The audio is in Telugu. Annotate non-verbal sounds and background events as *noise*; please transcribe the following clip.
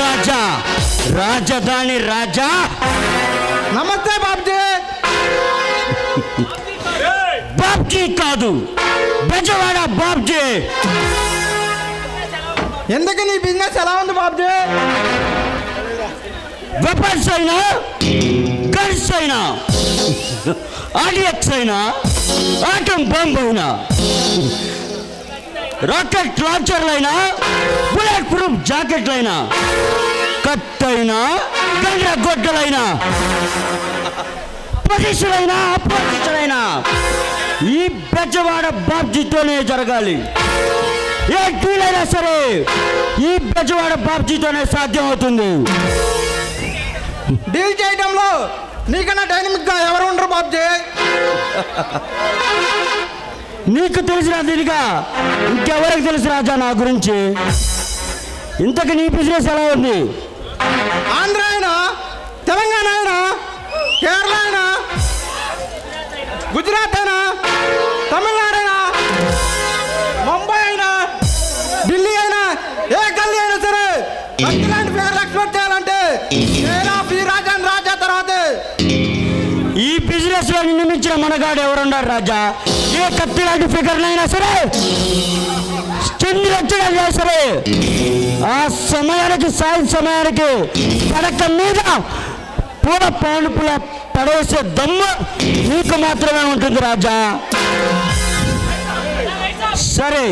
రాజా రాజధాని రాజా. నమస్తే బాబ్జీ. బాబ్జీ కాదు బెజవాడ బాబ్జీ. ఎందుకు నీ బిజినెస్ ఎలా ఉంది బాబ్జీ? వెపన్స్ అయినా గన్స్ అయినా *laughs* ఆడియక్స్ అయినా ఆటం బాంబు అయినా రాకెట్ లాంచర్లైనా బుల్లెట్ ప్రూఫ్ జాకెట్లైనా కట్ అయినా గండ్ర గొడ్డలైనా పొజిషన్ అయినా ఈ బెజవాడ బాబ్జీతోనే జరగాలి. ఏ డీలైనా సరే ఈ బెజవాడ బాబ్జీతోనే సాధ్యం అవుతుంది డీల్ చేయడంలో నీకన్నా డైనమిక్గా ఎవరు ఉండరు బాబ్జీ. నీకు తెలిసిన దీనిగా? ఇంకెవరికి తెలుసు రాజా నా గురించి? ఇంతకు నీ బిజినెస్ ఎలా ఉంది? ఆంధ్ర అయినా తెలంగాణ అయినా కేరళ అయినా గుజరాత్ అయినా తమిళనాడు అయినా ముంబై అయినా ఢిల్లీ అయినా ఏ గల్లీ అయినా సరే ఇలాంటి పేర్లు ఎక్స్పెక్ట్ చేయాలంటే రాజాని రాజా తర్వాతే. ఈ బిజినెస్లో నిన్ను మించిన మనగాడు ఎవరున్నారు రాజా? ఏ కత్తి లాంటి ఫిగర్లైనా సరే చంద్రొచ్చడైనా సరే ఆ సమయానికి సాయం సమయానికి పడక మీద పూల పానుపుల పడవేసే దమ్ము నీకు మాత్రమే ఉంటుంది రాజా. సరే